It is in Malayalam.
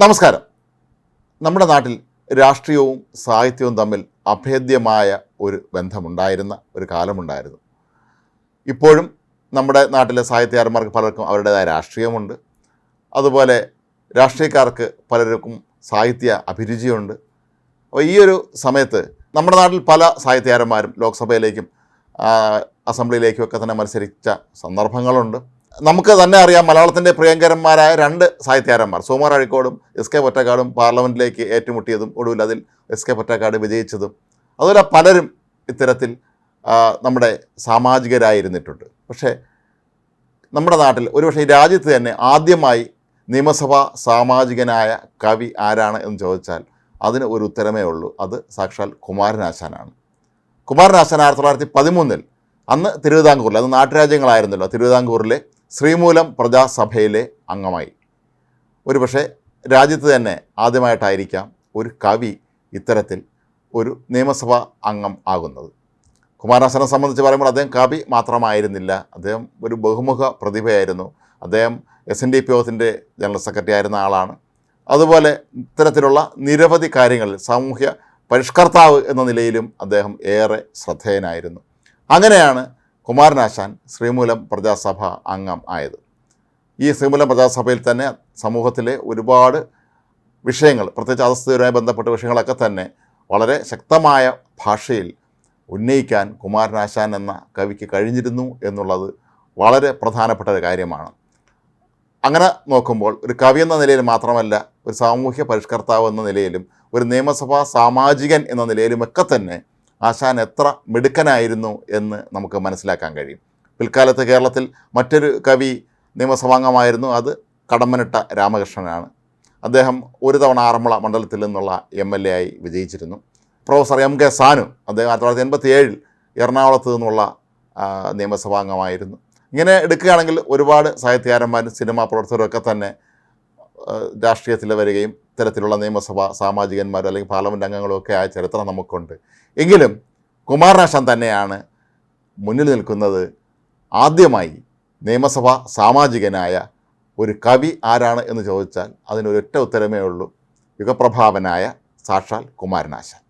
നമസ്കാരം. നമ്മുടെ നാട്ടിൽ രാഷ്ട്രീയവും സാഹിത്യവും തമ്മിൽ അഭേദ്യമായ ഒരു ബന്ധമുണ്ടായിരുന്ന ഒരു കാലമുണ്ടായിരുന്നു. ഇപ്പോഴും നമ്മുടെ നാട്ടിലെ സാഹിത്യകാരന്മാർക്ക് പലർക്കും അവരുടേതായ രാഷ്ട്രീയമുണ്ട്. അതുപോലെ രാഷ്ട്രീയക്കാർക്ക് പലർക്കും സാഹിത്യ അഭിരുചിയുണ്ട്. അപ്പോൾ ഈ ഒരു സമയത്ത് നമ്മുടെ നാട്ടിൽ പല സാഹിത്യകാരന്മാരും ലോക്സഭയിലേക്കും അസംബ്ലിയിലേക്കും ഒക്കെ തന്നെ മത്സരിച്ച സന്ദർഭങ്ങളുണ്ട്. നമുക്ക് തന്നെ അറിയാം മലയാളത്തിന്റെ പ്രിയങ്കരന്മാരായ രണ്ട് സാഹിത്യകാരന്മാർ. സോമാർ അഴിക്കോടും എസ് കെ പൊറ്റക്കാടും പാർലമെന്റിലേക്ക് ഏറ്റുമുട്ടിയതും ഒടുവിൽ അതിൽ എസ് കെ പൊറ്റക്കാട് വിജയിച്ചതും. അതുപോലെ പലരും ഇത്തരത്തിൽ നമ്മുടെ സാമാജികരായിരുന്നിട്ടുണ്ട്. പക്ഷേ നമ്മുടെ നാട്ടിൽ ഒരുപക്ഷെ ഈ രാജ്യത്ത് തന്നെ ആദ്യമായി നിയമസഭാ സാമാജികനായ കവി ആരാണ് എന്ന് ചോദിച്ചാൽ അതിന് ഒരു ഉത്തരമേ ഉള്ളൂ. അത് സാക്ഷാൽ കുമാരനാശാനാണ് കുമാരനാശാൻ ആയിരത്തി തൊള്ളായിരത്തി പതിമൂന്നിൽ അന്ന് തിരുവിതാംകൂറിൽ അത് നാട്ടുരാജ്യങ്ങളായിരുന്നല്ലോ തിരുവിതാംകൂറിലെ ശ്രീമൂലം പ്രജാസഭയിലെ അംഗമായി. ഒരുപക്ഷെ രാജ്യത്ത് തന്നെ ആദ്യമായിട്ടായിരിക്കാം ഒരു കവി ഇത്തരത്തിൽ ഒരു നിയമസഭാ അംഗം ആകുന്നത്. കുമാരനാശനെ സംബന്ധിച്ച് പറയുമ്പോൾ അദ്ദേഹം കവി മാത്രമായിരുന്നില്ല. അദ്ദേഹം ഒരു ബഹുമുഖ പ്രതിഭയായിരുന്നു. അദ്ദേഹം എസ് എൻ ഡി പി ഒത്തിന്റെ ജനറൽ സെക്രട്ടറി ആയിരുന്ന ആളാണ്. അതുപോലെ ഇത്തരത്തിലുള്ള നിരവധി കാര്യങ്ങളിൽ സാമൂഹ്യ പരിഷ്കർത്താവ് എന്ന നിലയിലും അദ്ദേഹം ഏറെ ശ്രദ്ധേയനായിരുന്നു. അങ്ങനെയാണ് കുമാരനാശാൻ ശ്രീമൂലം പ്രജാസഭ അംഗം ആയത്. ഈ ശ്രീമൂലം പ്രജാസഭയിൽ തന്നെ സമൂഹത്തിലെ ഒരുപാട് വിഷയങ്ങൾ പ്രത്യേകിച്ച് അധസ്ഥിതരുമായി ബന്ധപ്പെട്ട വിഷയങ്ങളൊക്കെ തന്നെ വളരെ ശക്തമായ ഭാഷയിൽ ഉന്നയിക്കാൻ കുമാരനാശാൻ എന്ന കവിക്ക് കഴിഞ്ഞിരുന്നു എന്നുള്ളത് വളരെ പ്രധാനപ്പെട്ട ഒരു കാര്യമാണ്. അങ്ങനെ നോക്കുമ്പോൾ ഒരു കവി എന്ന നിലയിൽ മാത്രമല്ല ഒരു സാമൂഹ്യ പരിഷ്കർത്താവ് എന്ന നിലയിലും ഒരു നിയമസഭാ സാമാജികൻ എന്ന നിലയിലുമൊക്കെ തന്നെ ആശാൻ എത്ര മിടുക്കനായിരുന്നു എന്ന് നമുക്ക് മനസ്സിലാക്കാൻ കഴിയും. പിൽക്കാലത്ത് കേരളത്തിൽ മറ്റൊരു കവി നിയമസഭാംഗമായിരുന്നു. അത് കടമ്മനിട്ട രാമകൃഷ്ണനാണ്. അദ്ദേഹം ഒരു തവണ ആറന്മുള മണ്ഡലത്തിൽ നിന്നുള്ള എം എൽ എ ആയി വിജയിച്ചിരുന്നു. പ്രൊഫസർ എം കെ സാനു അദ്ദേഹം ആയിരത്തി തൊള്ളായിരത്തി എൺപത്തി ഏഴിൽ എറണാകുളത്ത് നിന്നുള്ള നിയമസഭാംഗമായിരുന്നു. ഇങ്ങനെ എടുക്കുകയാണെങ്കിൽ ഒരുപാട് സാഹിത്യകാരന്മാരും സിനിമാ പ്രവർത്തകരും ഒക്കെ തന്നെ രാഷ്ട്രീയത്തിൽ വരികയും ഇത്തരത്തിലുള്ള നിയമസഭ സാമാജികന്മാർ അല്ലെങ്കിൽ പാർലമെന്റ് അംഗങ്ങളും ഒക്കെ ആയ ചരിത്രം നമുക്കുണ്ട്. എങ്കിലും കുമാരനാശാൻ തന്നെയാണ് മുന്നിൽ നിൽക്കുന്നത് ആദ്യമായി നിയമസഭ സാമാജികനായ ഒരു കവി ആരാണ് എന്ന് ചോദിച്ചാൽ അതിനൊരൊറ്റ ഉത്തരമേ ഉള്ളൂ. യുഗപ്രഭാവനായ സാക്ഷാൽ കുമാരനാശാൻ.